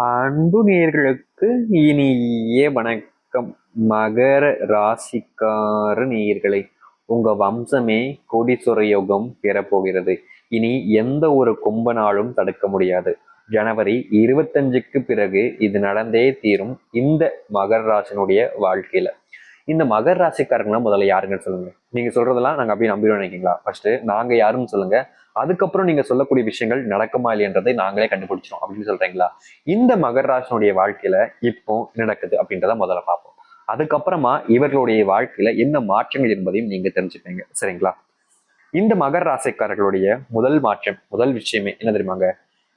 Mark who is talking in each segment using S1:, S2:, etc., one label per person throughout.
S1: அன்பு நேயர்களுக்கு இனிய வணக்கம். மகர ராசிக்கார நேயர்களை உங்க வம்சமே கோடீஸ்வர யோகம் பெறப்போகிறது. இனி எந்த ஒரு கும்பனாலும் தடுக்க முடியாது. ஜனவரி இருபத்தஞ்சுக்கு பிறகு இது நடந்தே தீரும் இந்த மகர ராசினுடைய வாழ்க்கையில. இந்த மகர ராசிக்காரங்கன்னா முதல்ல யாருங்கன்னு சொல்லுங்க. நீங்க சொல்றதெல்லாம் நாங்க அப்படியே நம்பிடுவோம் நினைக்கிறீங்களா? ஃபர்ஸ்ட் நாங்க யாருன்னு சொல்லுங்க. அதுக்கப்புறம் நீங்க சொல்லக்கூடிய விஷயங்கள் நடக்குமா இல்லையன்றதை நாங்களே கண்டுபிடிச்சிடும் அப்படின்னு சொல்றீங்களா? இந்த மகர ராசினுடைய வாழ்க்கையில இப்போ நடக்குது அப்படின்றத முதல்ல பார்ப்போம். அதுக்கப்புறமா இவர்களுடைய வாழ்க்கையில என்ன மாற்றங்கள் என்பதையும் நீங்க தெரிஞ்சுப்பீங்க. சரிங்களா? இந்த மகர ராசிக்காரர்களுடைய முதல் மாற்றம் முதல் விஷயமே என்ன தெரியுமாங்க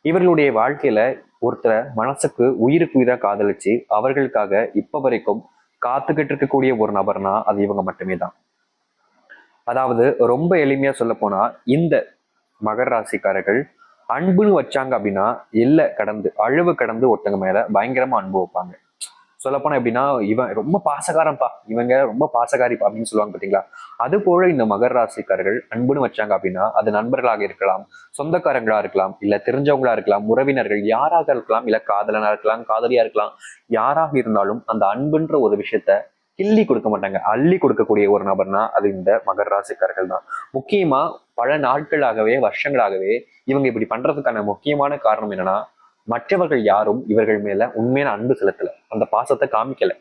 S1: இவர்களுடைய வாழ்க்கையில ஒருத்தரை மனசுக்கு உயிருக்கு உயிராக காதலிச்சு அவர்களுக்காக இப்ப வரைக்கும் காத்துக்கிட்டு இருக்கக்கூடிய ஒரு நபர்னா அது இவங்க மட்டுமே தான். அதாவது ரொம்ப எளிமையா சொல்ல போனா இந்த மகர ராசிக்காரர்கள் அன்புன்னு வச்சாங்க அப்படின்னா எல்லை கடந்து அளவு கடந்து ஒருத்தங்க மேல பயங்கரமா அன்பு வைப்பாங்க. சொல்லப்போனா எப்படின்னா இவன் ரொம்ப பாசகாரன்ப்பா இவங்க ரொம்ப பாசகாரிப்பா அப்படின்னு சொல்லுவாங்க பார்த்தீங்களா அது போல இந்த மகர ராசிக்காரர்கள் அன்புன்னு வச்சாங்க அப்படின்னா அது நண்பர்களாக இருக்கலாம் சொந்தக்காரங்களா இருக்கலாம் இல்ல தெரிஞ்சவங்களா இருக்கலாம் உறவினர்கள் யாராக இருக்கலாம் இல்ல காதலனா இருக்கலாம் காதலியா இருக்கலாம் யாராக இருந்தாலும் அந்த அன்புன்ற ஒரு விஷயத்த கிள்ளி கொடுக்க மாட்டாங்க. அள்ளி கொடுக்கக்கூடிய ஒரு நபர்னா அது இந்த மகர ராசிக்காரர்கள் தான். முக்கியமா பல நாட்களாகவே வருஷங்களாகவே இவங்க இப்படி பண்றதுக்கான முக்கியமான காரணம் என்னன்னா மற்றவர்கள் யாரும் இவர்கள் மேல உண்மையான அன்பு செலுத்தல. அந்த பாசத்தை காமிக்கல.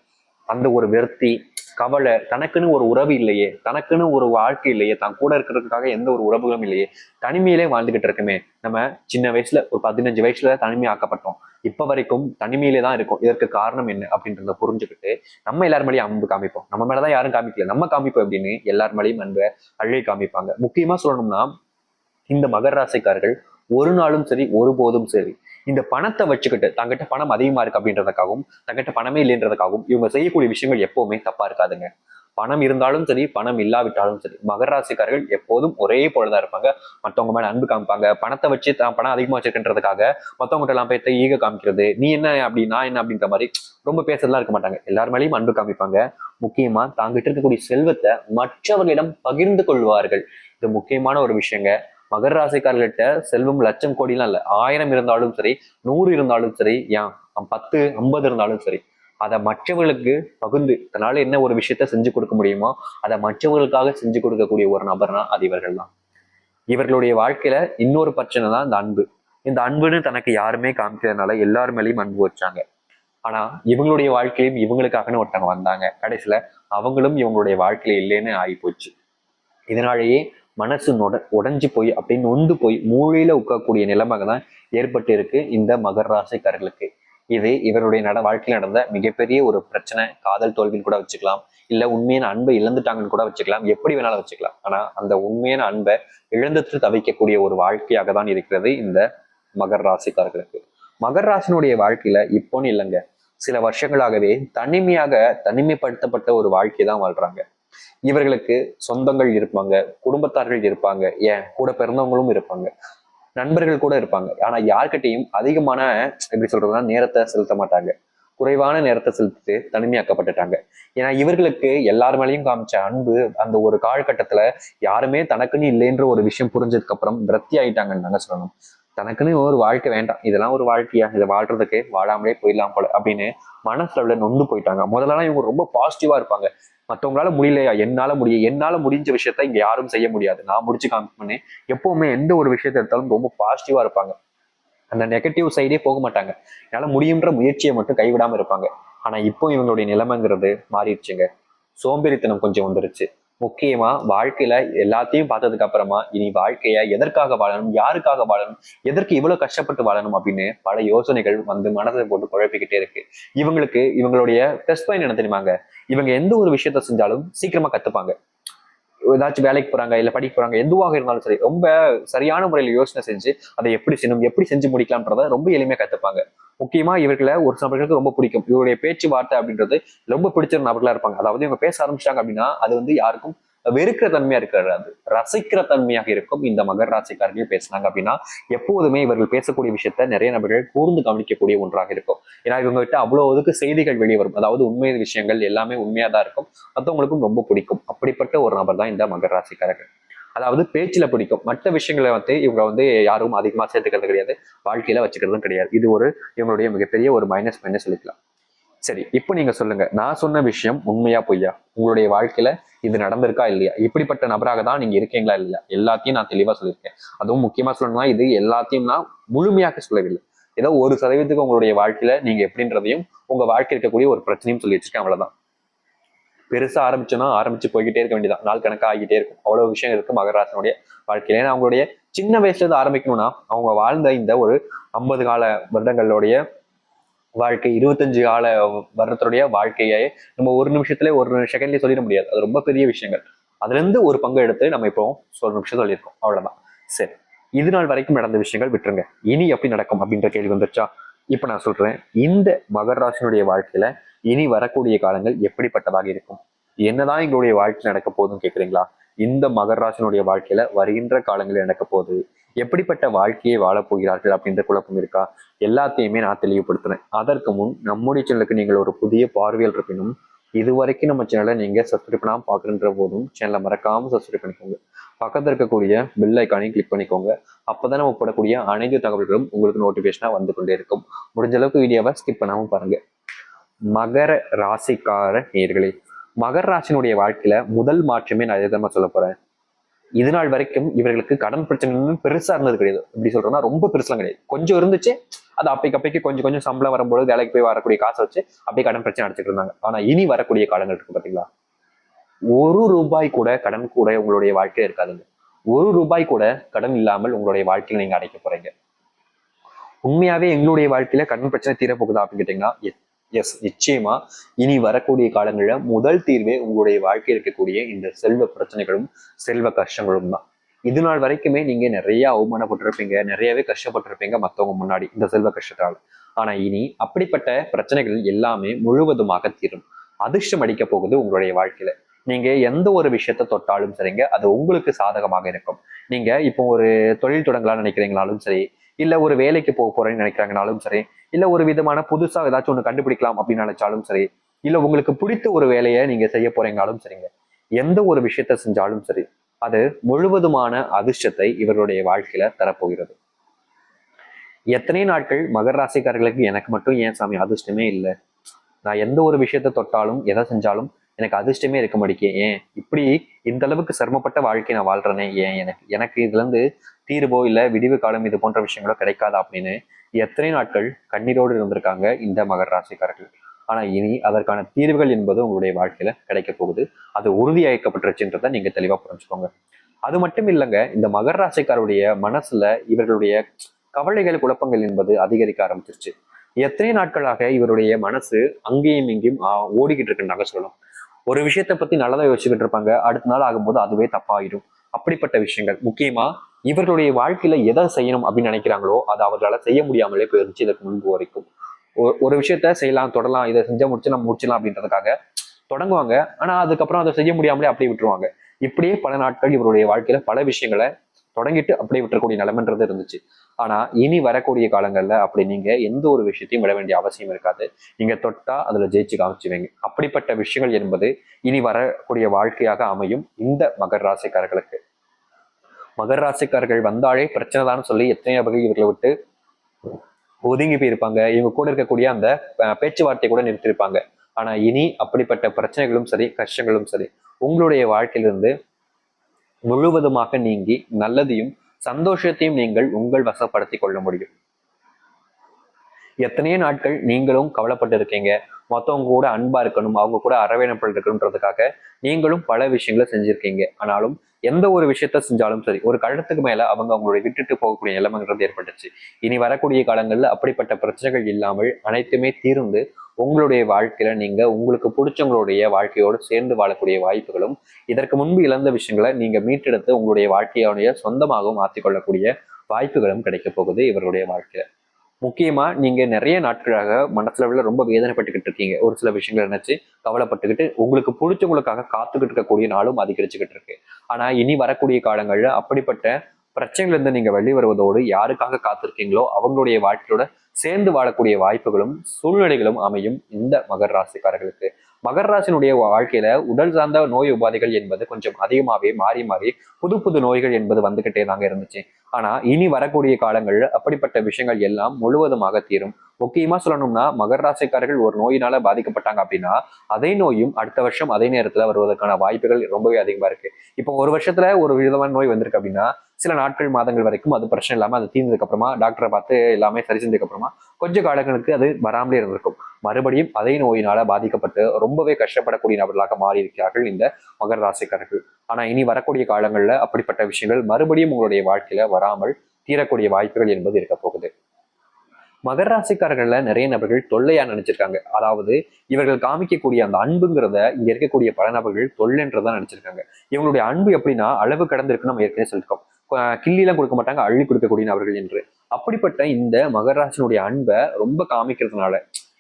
S1: அந்த ஒரு வெறுத்தி கவலை தனக்குன்னு ஒரு உறவு இல்லையே தனக்குன்னு ஒரு வாழ்க்கை இல்லையே தான் கூட இருக்கிறதுக்காக எந்த ஒரு உறவுகளும் இல்லையே தனிமையிலே வாழ்ந்துகிட்டு இருக்குமே. நம்ம சின்ன வயசுல ஒரு பதினஞ்சு வயசுல தனிமையாக்கப்பட்டோம். இப்ப வரைக்கும் தனிமையிலே தான் இருக்கும். இதற்கு காரணம் என்ன அப்படின்றத புரிஞ்சுக்கிட்டு நம்ம எல்லார் மேலேயும் அன்பு காமிப்போம். நம்ம மேலதான் யாரும் காமிக்கல. நம்ம காமிப்போம் அப்படின்னு எல்லார் மேலேயும் அன்பை அழகை காமிப்பாங்க. முக்கியமா சொல்லணும்னா இந்த மகர ராசிக்காரர்கள் ஒரு நாளும் சரி ஒருபோதும் சரி இந்த பணத்தை வச்சுக்கிட்டு தங்கிட்ட பணம் அதிகமா இருக்கு அப்படின்றதுக்காகவும் தங்கிட்ட பணமே இல்லைன்றதுக்காகவும் இவங்க செய்யக்கூடிய விஷயங்கள் எப்பவுமே தப்பா இருக்காதுங்க. பணம் இருந்தாலும் சரி பணம் இல்லாவிட்டாலும் சரி மகர ராசிக்காரர்கள் எப்போதும் ஒரே போலதான் இருப்பாங்க. மற்றவங்க மேல அன்பு காமிப்பாங்க. பணத்தை வச்சு தான் பணம் அதிகமா வச்சிருக்கின்றதுக்காக மற்றவங்ககிட்ட எல்லாம் போய் ஈக காமிக்கிறது நீ என்ன அப்படி நான் என்ன அப்படின்ற மாதிரி ரொம்ப பேசுறதுலாம் இருக்க மாட்டாங்க. எல்லார் மேலேயும் அன்பு காமிப்பாங்க. முக்கியமா தாங்கிட்ட இருக்கக்கூடிய செல்வத்தை மற்றவர்களிடம் பகிர்ந்து கொள்வார்கள். இது முக்கியமான ஒரு விஷயங்க. மகர ராசிக்காரர்கிட்ட செல்வம் லட்சம் கோடிலாம் இல்லை. ஆயிரம் இருந்தாலும் சரி நூறு இருந்தாலும் சரி ஏன் பத்து ஐம்பது இருந்தாலும் சரி அதை மற்றவர்களுக்கு பகுந்து தன்னால என்ன ஒரு விஷயத்த செஞ்சு கொடுக்க முடியுமோ அதை மற்றவர்களுக்காக செஞ்சு கொடுக்கக்கூடிய ஒரு நபர்னா அது இவர்கள் தான். இவர்களுடைய வாழ்க்கையில இன்னொரு பிரச்சனை தான் இந்த அன்பு. இந்த அன்புன்னு தனக்கு யாருமே காமிக்கிறதுனால எல்லார் மேலேயும் அன்பு வச்சாங்க. ஆனா இவங்களுடைய வாழ்க்கையிலும் இவங்களுக்காகன்னு ஒருத்தவங்க வந்தாங்க. கடைசியில அவங்களும் இவங்களுடைய வாழ்க்கையில இல்லைன்னு ஆகி போச்சு இதனாலேயே மனசு நொட உடஞ்சி போய் அப்படின்னு நொந்து போய் மூளையில உட்கக்கூடிய நிலைமை தான் ஏற்பட்டு இருக்கு இந்த மகர் ராசிக்காரர்களுக்கு. இது இவருடைய நட வாழ்க்கையில் நடந்த மிகப்பெரிய ஒரு பிரச்சனை. காதல் தோல்வின்னு கூட வச்சுக்கலாம். இல்ல உண்மையான அன்பை இழந்துட்டாங்கன்னு கூட வச்சுக்கலாம். எப்படி வேணாலும் வச்சுக்கலாம். ஆனா அந்த உண்மையான அன்பை இழந்துட்டு தவிக்கக்கூடிய ஒரு வாழ்க்கையாக தான் இருக்கிறது இந்த மகர் ராசிக்காரர்களுக்கு. மகர் ராசினுடைய வாழ்க்கையில இப்போன்னு இல்லைங்க. சில வருஷங்களாகவே தனிமையாக தனிமைப்படுத்தப்பட்ட ஒரு வாழ்க்கை தான் வாழ்றாங்க. இவர்களுக்கு சொந்தங்கள் இருப்பாங்க குடும்பத்தார்கள் இருப்பாங்க ஏன் கூட பிறந்தவங்களும் இருப்பாங்க நண்பர்கள் கூட இருப்பாங்க. ஆனா யார்கிட்டையும் அதிகமான எப்படி சொல்றதுன்னா நேரத்தை செலுத்த மாட்டாங்க. குறைவான நேரத்தை செலுத்திட்டு தனிமையாக்கப்பட்டுட்டாங்க. ஏன்னா இவர்களுக்கு எல்லார் மேலேயும் காமிச்ச அன்பு அந்த ஒரு காலகட்டத்துல யாருமே தனக்குன்னு இல்லைன்ற ஒரு விஷயம் புரிஞ்சதுக்கு அப்புறம் விரத்தி ஆயிட்டாங்கன்னு நாங்க சொல்லணும். தனக்குன்னு ஒரு வாழ்க்கை வேண்டாம். இதெல்லாம் ஒரு வாழ்க்கையா? இதை வாழ்றதுக்கு வாழாமலே போயிடலாம் போல அப்படின்னு மனசுல நொந்து போயிட்டாங்க. முதல்லலாம் இவங்க ரொம்ப பாசிட்டிவா இருப்பாங்க. மற்றவங்களால முடியலையா? என்னால் முடியும் என்னால் முடிஞ்ச விஷயத்த இங்கே யாரும் செய்ய முடியாது. நான் முடிச்சு காமிப்பேன்னு எப்போவுமே எந்த ஒரு விஷயத்த எடுத்தாலும் ரொம்ப பாசிட்டிவாக இருப்பாங்க. அந்த நெகட்டிவ் சைடே போக மாட்டாங்க. என்னால் முடியுன்ற முயற்சியை மட்டும் கைவிடாமல் இருப்பாங்க. ஆனால் இப்போ இவங்களுடைய நிலைமைங்கிறது மாறிடுச்சுங்க. சோம்பேறித்தனம் கொஞ்சம் வந்துருச்சு. முக்கியமா வாழ்க்கையில எல்லாத்தையும் பார்த்ததுக்கு அப்புறமா இனி வாழ்க்கைய எதற்காக வாழணும் யாருக்காக வாழணும் எதற்கு இவ்வளவு கஷ்டப்பட்டு வாழணும் அப்படின்னு பல யோசனைகள் வந்து மனதை போட்டு குழப்பிக்கிட்டே இருக்கு. இவங்களுக்கு இவங்களுடைய ப்ளஸ் பாயிண்ட் என்ன தெரியுமாங்க? இவங்க எந்த ஒரு விஷயத்த செஞ்சாலும் சீக்கிரமா கத்துப்பாங்க. ஏதாச்சும் வேலைக்கு போறாங்க இல்ல படிக்க போறாங்க எதுவாக இருந்தாலும் சரி ரொம்ப சரியான முறையில் யோசனை செஞ்சு அதை எப்படி செய்யணும் எப்படி செஞ்சு முடிக்கலாம்ன்றத ரொம்ப எளிமையா கத்துப்பாங்க. முக்கியமா இவர்களை ஒரு சில நபர்களுக்கு ரொம்ப பிடிக்கும். இவருடைய பேச்சுவார்த்தை அப்படின்றது ரொம்ப பிடிச்ச நபர்களா இருப்பாங்க. அதாவது இவங்க பேச ஆரம்பிச்சிட்டாங்க அப்படின்னா அது வந்து யாருக்கும் வெறுக்கிற தன்மையா இருக்கிறது ரசிக்கிற தன்மையாக இருக்கும். இந்த மகர ராசிக்காரர்கள் பேசினாங்க அப்படின்னா எப்போதுமே இவர்கள் பேசக்கூடிய விஷயத்த நிறைய நபர்கள் கூர்ந்து கவனிக்கக்கூடிய ஒன்றாக இருக்கும். ஏன்னா இவங்க கிட்ட அவ்வளவுக்கு செய்திகள் வெளியே வரும். அதாவது உண்மை விஷயங்கள் எல்லாமே உண்மையா தான் இருக்கும். மற்றவங்களுக்கும் ரொம்ப பிடிக்கும். அப்படிப்பட்ட ஒரு நபர் தான் இந்த மகர ராசிக்காரர்கள். அதாவது பேச்சில் பிடிக்கும். மற்ற விஷயங்களை வந்து இவங்க வந்து யாரும் அதிகமாக சேர்த்துக்கிறது கிடையாது. வாழ்க்கையில வச்சுக்கிறதும் கிடையாது. இது ஒரு இவங்களுடைய மிகப்பெரிய ஒரு மைனஸ் மைனஸ் சொல்லிக்கலாம். சரி இப்போ நீங்க சொல்லுங்க. நான் சொன்ன விஷயம் உண்மையா பொய்யா? உங்களுடைய வாழ்க்கையில இது நடந்திருக்கா இல்லையா? இப்படிப்பட்ட நபராக தான் நீங்க இருக்கீங்களா இல்லையா? எல்லாத்தையும் நான் தெளிவா சொல்லியிருக்கேன். அதுவும் முக்கியமா சொல்லணும்னா இது எல்லாத்தையும் நான் முழுமையாக சொல்லவில்லை. ஏதோ ஒரு சதவீதத்துக்கு உங்களுடைய வாழ்க்கையில நீங்க எப்படின்றதையும் உங்க வாழ்க்கை இருக்கக்கூடிய ஒரு பிரச்சனையும் சொல்லி வச்சிருக்கேன். அவ்வளவுதான். பெருசாக ஆரம்பிச்சோன்னா ஆரம்பிச்சு போய்கிட்டே இருக்க வேண்டியதான் நாள் கணக்காக ஆகிட்டே இருக்கும். அவ்வளோ விஷயம் இருக்கு மகராசனுடைய வாழ்க்கையில. ஏன்னா அவங்களுடைய சின்ன வயசுல இருந்து ஆரம்பிக்கணும்னா அவங்க வாழ்ந்த இந்த ஒரு ஐம்பது கால வருடங்களுடைய வாழ்க்கை இருபத்தஞ்சு கால வருடத்துடைய வாழ்க்கையை நம்ம ஒரு நிமிஷத்துல ஒரு செகண்ட்லயே சொல்லிட முடியாது. அது ரொம்ப பெரிய விஷயங்கள். அதுல இருந்து ஒரு பங்கு எடுத்து நம்ம இப்போ ஒரு நிமிஷம் சொல்லியிருக்கோம். அவ்வளவுதான். சரி. இது நாள் வரைக்கும் நடந்த விஷயங்கள் விட்டுருங்க. இனி எப்படி நடக்கும் அப்படின்ற கேள்வி வந்துருச்சா? இப்ப நான் சொல்றேன். இந்த மகராசனுடைய வாழ்க்கையில் வாழ்க்கையில இனி வரக்கூடிய காலங்கள் எப்படிப்பட்டதாக இருக்கும்? என்னதான் எங்களுடைய வாழ்க்கை நடக்க போகுதுன்னு கேக்குறீங்களா? இந்த மகராசனுடைய வாழ்க்கையில வருகின்ற காலங்களில் நடக்க போகுது. எப்படிப்பட்ட வாழ்க்கையை வாழப்போகிறார்கள் அப்படின்ற குழப்பம் இருக்கா? எல்லாத்தையுமே நான் தெளிவுபடுத்துறேன். அதற்கு முன் நம்முடைய சேனலுக்கு நீங்கள் ஒரு புதிய பார்வையில் இருப்பினும் இது வரைக்கும் நம்ம சேனலை நீங்க சப்ஸ்கிரைப் பண்ணாம போதும் சேனலை மறக்காம சப்ஸ்கிரைப் பண்ணிக்கோங்க. பக்கத்துல இருக்கக்கூடிய பெல் ஐக்கானையும் கிளிக் பண்ணிக்கோங்க. அப்பதான் நம்ம போடக்கூடிய அனைத்து தகவல்களும் உங்களுக்கு நோட்டிபிகேஷனா வந்து கொண்டே இருக்கும். முடிஞ்ச அளவுக்கு வீடியோவை ஸ்கிப் பண்ணாம பாருங்க. மகர ராசிக்கார நேர்களே மகர ராசினுடைய வாழ்க்கையில முதல் மாற்றமே நான் எதை சொல்ல போறேன்? இது நாள் வரைக்கும் இவர்களுக்கு கடன் பிரச்சனை பெருசா இருந்தது கிடையாது. எப்படி சொல்றேன்னா ரொம்ப பெருசுலாம் கிடையாது. கொஞ்சம் இருந்துச்சு அது அப்பைக்கு அப்பைக்கு கொஞ்சம் கொஞ்சம் சம்பளம் வரும்போது வேலைக்கு போய் வரக்கூடிய காசை வச்சு அப்படியே கடன் பிரச்சனை அடிச்சுட்டு இருந்தாங்க. ஆனா இனி வரக்கூடிய காலங்கள் இருக்கு பாத்தீங்களா? ஒரு ரூபாய் கூட கடன் கூட உங்களுடைய வாழ்க்கையில இருக்காதுங்க. ஒரு ரூபாய் கூட கடன் இல்லாமல் உங்களுடைய வாழ்க்கையில நீங்க அடைக்க போறீங்க. உண்மையாவே எங்களுடைய வாழ்க்கையில கடன் பிரச்சனை தீரப்போகுதா அப்படின்னு கேட்டீங்கன்னா எஸ் நிச்சயமா. இனி வரக்கூடிய காலங்களில் முதல் தீர்வே உங்களுடைய வாழ்க்கையில் இருக்கக்கூடிய இந்த செல்வ பிரச்சனைகளும் செல்வ கஷ்டங்களும் தான். இது நாள் வரைக்குமே நீங்க நிறைய அவமானப்பட்டிருப்பீங்க நிறையவே கஷ்டப்பட்டிருப்பீங்க மற்றவங்க முன்னாடி இந்த செல்வ கஷ்டத்தால். ஆனா இனி அப்படிப்பட்ட பிரச்சனைகள் எல்லாமே முழுவதுமாக தீரும். அதிர்ஷ்டம் அடிக்க போகுது உங்களுடைய வாழ்க்கையில. நீங்க எந்த ஒரு விஷயத்த தொட்டாலும் சரிங்க அது உங்களுக்கு சாதகமாக இருக்கும். நீங்க இப்போ ஒரு தொழில் தொடங்கலாம்னு நினைக்கிறீங்களாலும் சரி இல்ல ஒரு வேலைக்கு போக போறேன்னு நினைக்கிறாங்கனாலும் சரி இல்ல ஒரு விதமான புதுசா ஏதாச்சும் ஒண்ணு கண்டுபிடிக்கலாம் அப்படின்னு நினைச்சாலும் சரி இல்ல உங்களுக்கு பிடித்த ஒரு வேலையை நீங்க செய்ய போறீங்கனாலும் சரிங்க. எந்த ஒரு விஷயத்த செஞ்சாலும் சரி அது முழுவதுமான அதிர்ஷ்டத்தை இவருடைய வாழ்க்கையில தரப்போகிறது. எத்தனை நாட்கள் மகர ராசிக்காரர்களுக்கு எனக்கு மட்டும் ஏன் சாமி அதிர்ஷ்டமே இல்லை. நான் எந்த ஒரு விஷயத்த தொட்டாலும் எதை செஞ்சாலும் எனக்கு அதிர்ஷ்டமே இருக்க மாட்டேங்க ஏன்? இப்படி இந்த அளவுக்கு சிரமப்பட்ட வாழ்க்கை நான் வாழ்றேனே. ஏன்? எனக்கு எனக்கு இதுல இருந்து தீர்வோ இல்ல விடிவு காலம் இது போன்ற விஷயங்களோ கிடைக்காதா அப்படின்னு எத்தனை நாட்கள் கண்ணீரோடு இருந்திருக்காங்க இந்த மகர ராசிக்காரர்கள். ஆனா இனி அதற்கான தீர்வுகள் என்பது உங்களுடைய வாழ்க்கையில கிடைக்க போகுது. அது உறுதியாக்கப்பட்டுருச்சுன்றத நீங்க தெளிவா புரிஞ்சுக்கோங்க. அது மட்டும் இல்லைங்க இந்த மகர ராசிக்காருடைய மனசுல இவர்களுடைய கவலைகள் குழப்பங்கள் என்பது அதிகரிக்க ஆரம்பிச்சிருச்சு. எத்தனை நாட்களாக இவருடைய மனசு அங்கேயும் இங்கேயும் ஓடிக்கிட்டு இருக்குன்னு சொல்லலாம் ஒரு விஷயத்தை பத்தி நல்லதா யோசிச்சுக்கிட்டு இருப்பாங்க. அடுத்த நாள் ஆகும்போது அதுவே தப்பாயிடும். அப்படிப்பட்ட விஷயங்கள். முக்கியமா இவர்களுடைய வாழ்க்கையில எதை செய்யணும் அப்படின்னு நினைக்கிறாங்களோ அதை அவர்களால் செய்ய முடியாமலே போயிருச்சு இதற்கு முன்பு வரைக்கும். ஒரு விஷயத்த செய்யலாம் தொடலாம் இதை செஞ்சா முடிச்சு நம்ம முடிச்சிடலாம் அப்படின்றதுக்காக தொடங்குவாங்க. ஆனா அதுக்கப்புறம் அதை செய்ய முடியாமலே அப்படியே விட்டுருவாங்க. இப்படியே பல நாட்கள் இவருடைய வாழ்க்கையில பல விஷயங்களை தொடங்கிட்டு அப்படியே விட்டுறக்கூடிய நிலைமைன்றது இருந்துச்சு. ஆனா இனி வரக்கூடிய காலங்கள்ல அப்படி நீங்க எந்த ஒரு விஷயத்தையும் விட வேண்டிய அவசியம் இருக்காது. நீங்க தொட்டா அதுல ஜெயிச்சு காமிச்சுவீங்க. அப்படிப்பட்ட விஷயங்கள் என்பது இனி வரக்கூடிய வாழ்க்கையாக அமையும் இந்த மகர் ராசிக்காரர்களுக்கு. மகர் ராசிக்காரர்கள் வந்தாலே பிரச்சனை தான் சொல்லி எத்தனையோ வகை இவர்களை விட்டு ஒதுங்கி போயிருப்பாங்க. இவங்க கூட இருக்கக்கூடிய அந்த பேச்சுவார்த்தை கூட நிறுத்திருப்பாங்க ஆனா இனி அப்படிப்பட்ட பிரச்சனைகளும் சரி கஷ்டங்களும் சரி உங்களுடைய வாழ்க்கையிலிருந்து முழுவதுமாக நீங்கி நல்லதையும் சந்தோஷத்தையும் நீங்கள் உங்கள் வசப்படுத்திக் கொள்ள முடியும். எத்தனையோ நாட்கள் நீங்களும் கவலைப்பட்டு இருக்கீங்க மற்றவங்க கூட அன்பா இருக்கணும் அவங்க கூட அரவேணப்பல் இருக்கணுன்றதுக்காக நீங்களும் பல விஷயங்களை செஞ்சிருக்கீங்க. ஆனாலும் எந்த ஒரு விஷயத்த செஞ்சாலும் சரி ஒரு கழகத்துக்கு மேல அவங்க அவங்களுடைய விட்டுட்டு போகக்கூடிய நிலைமைங்கிறது ஏற்பட்டுச்சு இனி வரக்கூடிய காலங்கள்ல அப்படிப்பட்ட பிரச்சனைகள் இல்லாமல் அனைத்துமே தீர்ந்து உங்களுடைய வாழ்க்கையில நீங்க உங்களுக்கு பிடிச்சவங்களுடைய வாழ்க்கையோடு சேர்ந்து வாழக்கூடிய வாய்ப்புகளும் இதற்கு முன்பு இழந்த விஷயங்களை நீங்க மீட்டெடுத்து உங்களுடைய வாழ்க்கையோடைய சொந்தமாகவும் மாற்றிக்கொள்ளக்கூடிய வாய்ப்புகளும் கிடைக்க போகுது இவருடைய வாழ்க்கையில. முக்கியமா நீங்க நிறைய நாட்களாக மனசுல ரொம்ப வேதனைப்பட்டுக்கிட்டு இருக்கீங்க. ஒரு சில விஷயங்களை நினைச்சு கவலைப்பட்டுக்கிட்டு உங்களுக்கு பிடிச்சவங்களுக்காக காத்துக்கிட்டு இருக்கக்கூடிய நாளும் அதிகரிச்சுக்கிட்டு இருக்கு. ஆனா இனி வரக்கூடிய காலங்கள்ல அப்படிப்பட்ட பிரச்சனைகள் இருந்து நீங்க வெளி வருவதோடு யாருக்காக காத்திருக்கீங்களோ அவங்களுடைய வாழ்க்கையோட சேர்ந்து வாழக்கூடிய வாய்ப்புகளும் சூழ்நிலைகளும் அமையும் இந்த மகர் ராசிக்காரர்களுக்கு. மகர் ராசினுடைய வாழ்க்கையில உடல் சார்ந்த நோய் உபாதைகள் என்பது கொஞ்சம் அதிகமாவே மாறி மாறி புது புது நோய்கள் என்பது வந்துகிட்டே தாங்க இருந்துச்சு. ஆனா இனி வரக்கூடிய காலங்கள் அப்படிப்பட்ட விஷயங்கள் எல்லாம் முழுவதுமாக தீரும். முக்கியமா சொல்லணும்னா மகர ராசிக்காரர்கள் ஒரு நோயினால பாதிக்கப்பட்டாங்க அப்படின்னா அதே நோயும் அடுத்த வருஷம் அதே நேரத்துல வருவதற்கான வாய்ப்புகள் ரொம்பவே அதிகமா இருக்கு. இப்போ ஒரு வருஷத்துல ஒரு விதமான நோய் வந்திருக்கு அப்படின்னா சில நாட்கள் மாதங்கள் வரைக்கும் அது பிரச்சனை இல்லாம அது தீர்ந்ததுக்கு அப்புறமா டாக்டரை பார்த்து எல்லாமே சரி செஞ்சதுக்கு அப்புறமா கொஞ்ச காலங்களுக்கு அது வராமலே இருந்திருக்கும். மறுபடியும் அதே நோயினால பாதிக்கப்பட்டு ரொம்பவே கஷ்டப்படக்கூடிய நபர்களாக மாறி இருக்கிறார்கள் இந்த மகர ராசிக்காரர்கள். ஆனா இனி வரக்கூடிய காலங்கள்ல அப்படிப்பட்ட விஷயங்கள் மறுபடியும் உங்களுடைய வாழ்க்கையில வராமல் தீரக்கூடிய வாய்ப்புகள் என்பது இருக்க போகுது மகர ராசிக்காரர்கள நிறைய நபர்கள் தொல்லையா நினைச்சிருக்காங்க. அதாவது இவர்கள் காமிக்கக்கூடிய அந்த அன்புங்கிறத இங்க இருக்கக்கூடிய பல நபர்கள் தொல்லைன்றதான் நினைச்சிருக்காங்க. இவங்களுடைய அன்பு எப்படின்னா அளவு கடந்திருக்குன்னு நம்ம ஏற்கனவே சொல்லியிருக்கோம். கிள்ளிலாம் கொடுக்க மாட்டாங்க அள்ளி கொடுக்கக்கூடிய நபர்கள் என்று. அப்படிப்பட்ட இந்த மகராசனுடைய அன்பை ரொம்ப காமிக்கிறதுனால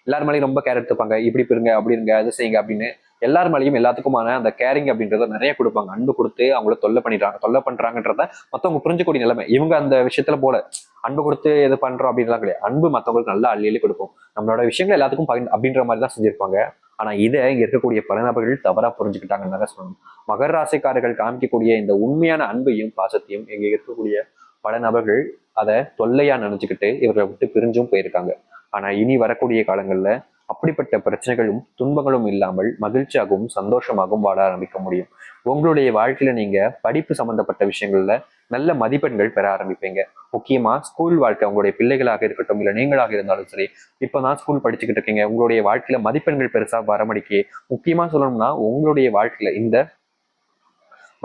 S1: எல்லார் மேலேயும் ரொம்ப கேர் எடுத்துப்பாங்க. இப்படி பெருங்க அப்படி இருங்க அது செய்யுங்க அப்படின்னு எல்லார் மேலேயும் எல்லாத்துக்குமான அந்த கேரிங் அப்படின்றத நிறைய கொடுப்பாங்க. அன்பு கொடுத்து அவங்கள தொல்லை பண்ணிடுறாங்க தொல்லை பண்றாங்கன்றத மத்தவங்க புரிஞ்சக்கூடிய நிலைமை. இவங்க அந்த விஷயத்துல போல அன்பு கொடுத்து எது பண்றோம் அப்படின்லாம் கிடையாது. அன்பு மற்றவங்களுக்கு நல்லா அள்ளி அள்ளி கொடுப்போம். நம்மளோட விஷயங்கள் எல்லாத்துக்கும் பகிர்ந்து அப்படின்ற மாதிரி தான் செஞ்சிருப்பாங்க. ஆனா இதை இங்க இருக்கக்கூடிய பல நபர்கள் தவறா புரிஞ்சுக்கிட்டாங்கன்னு சொல்லணும். மகர ராசிக்காரர்கள் காமிக்கக்கூடிய இந்த உண்மையான அன்பையும் பாசத்தையும் இங்க இருக்கக்கூடிய பல நபர்கள் அதை தொல்லையா நினைச்சுக்கிட்டு இவர்களை விட்டு பிரிஞ்சும் போயிருக்காங்க. ஆனா இனி வரக்கூடிய காலங்கள்ல அப்படிப்பட்ட பிரச்சனைகளும் துன்பங்களும் இல்லாமல் மகிழ்ச்சியாகவும் சந்தோஷமாகவும் வாழ ஆரம்பிக்க முடியும். உங்களுடைய வாழ்க்கையில நீங்க படிப்பு சம்பந்தப்பட்ட விஷயங்கள்ல நல்ல மதிப்பெண்கள் பெற ஆரம்பிப்பீங்க. முக்கியமா ஸ்கூல் வாழ்க்கை உங்களுடைய பிள்ளைகளாக இருக்கட்டும் இல்லை நீங்களாக இருந்தாலும் சரி இப்போ தான் ஸ்கூல் படிச்சுக்கிட்டு இருக்கீங்க. உங்களுடைய வாழ்க்கையில மதிப்பெண்கள் பெருசா வரமடிக்கு. முக்கியமா சொல்லணும்னா உங்களுடைய வாழ்க்கையில இந்த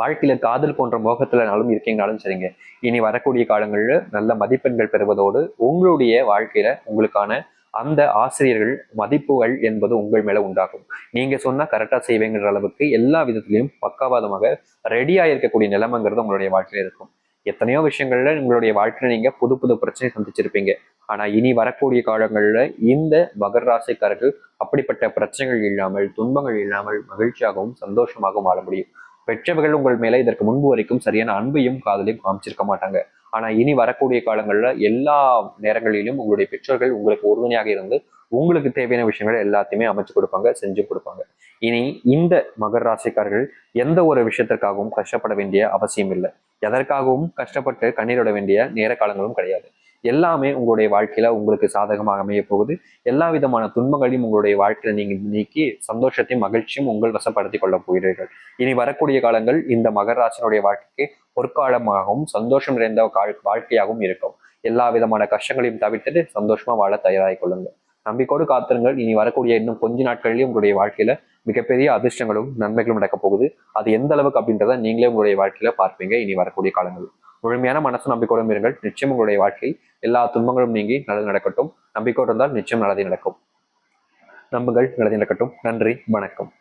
S1: வாழ்க்கையில காதல் போன்ற மோகத்துலனாலும் இருக்கீங்கனாலும் சரிங்க. இனி வரக்கூடிய காலங்களில் நல்ல மதிப்பெண்கள் பெறுவதோடு உங்களுடைய வாழ்க்கையில உங்களுக்கான அந்த ஆசிரியர்கள் மதிப்புகள் என்பது உங்கள் மேல உண்டாகும். நீங்க சொன்னா கரெக்டா செய்வீங்கிற அளவுக்கு எல்லா விதத்திலையும் பக்காவாதமாக ரெடியா இருக்கக்கூடிய நிலைமைங்கிறது உங்களுடைய வாழ்க்கையில இருக்கும். எத்தனையோ விஷயங்கள்ல உங்களுடைய வாழ்க்கையில நீங்க புது புது பிரச்சனை சந்திச்சிருப்பீங்க. ஆனா இனி வரக்கூடிய காலங்கள்ல இந்த மகர ராசிக்காரர்கள் அப்படிப்பட்ட பிரச்சனைகள் இல்லாமல் துன்பங்கள் இல்லாமல் மகிழ்ச்சியாகவும் சந்தோஷமாகவும் வாழ முடியும். பெற்றவர்கள் உங்கள் மேல இதற்கு முன்பு வரைக்கும் சரியான அன்பையும் காதலையும் காமிச்சிருக்க மாட்டாங்க. ஆனா இனி வரக்கூடிய காலங்கள்ல எல்லா நேரங்களிலும் உங்களுடைய பெற்றோர்கள் உங்களுக்கு உறுதுணையாக இருந்து உங்களுக்கு தேவையான விஷயங்களை எல்லாத்தையுமே அமைச்சு கொடுப்பாங்க செஞ்சு கொடுப்பாங்க. இனி இந்த மகர ராசிக்காரர்கள் எந்த ஒரு விஷயத்திற்காகவும் கஷ்டப்பட வேண்டிய அவசியம் இல்லை. எதற்காகவும் கஷ்டப்பட்டு கண்ணீரோட வேண்டிய நேர காலங்களும் கிடையாது. எல்லாமே உங்களுடைய வாழ்க்கையில உங்களுக்கு சாதகமாக அமைய போகுது. எல்லா விதமான துன்பங்களையும் உங்களுடைய வாழ்க்கையில நீங்க நீக்கி சந்தோஷத்தையும் மகிழ்ச்சியும் உங்கள் வசப்படுத்திக் கொள்ள போகிறீர்கள். இனி வரக்கூடிய காலங்கள் இந்த மகராசனுடைய வாழ்க்கைக்கு பொற்காலமாகவும் சந்தோஷம் நிறைந்த வாழ்க்கையாகவும் இருக்கும். எல்லா விதமான கஷ்டங்களையும் தவிர்த்துட்டு சந்தோஷமா வாழ தயாராகி கொள்ளுங்கள். நம்பிக்கோடு காத்திருங்கள். இனி வரக்கூடிய இன்னும் கொஞ்ச நாட்களிலேயே உங்களுடைய வாழ்க்கையில மிகப்பெரிய அதிர்ஷ்டங்களும் நன்மைகளும் நடக்க போகுது. அது எந்த அளவுக்கு அப்படின்றத நீங்களே உங்களுடைய வாழ்க்கையில பார்ப்பீங்க. இனி வரக்கூடிய காலங்கள். முழுமையான மனசு நம்பிக்கையோடும் இருங்கள். நிச்சயம் உங்களுடைய வாழ்க்கையில் எல்லா துன்பங்களும் நீங்கி நல்லது நடக்கட்டும். நம்பிக்கையோடு இருந்தால் நிச்சயம் நல்லதே நடக்கும். நம்புங்கள் நல்லதே நடக்கட்டும். நன்றி வணக்கம்.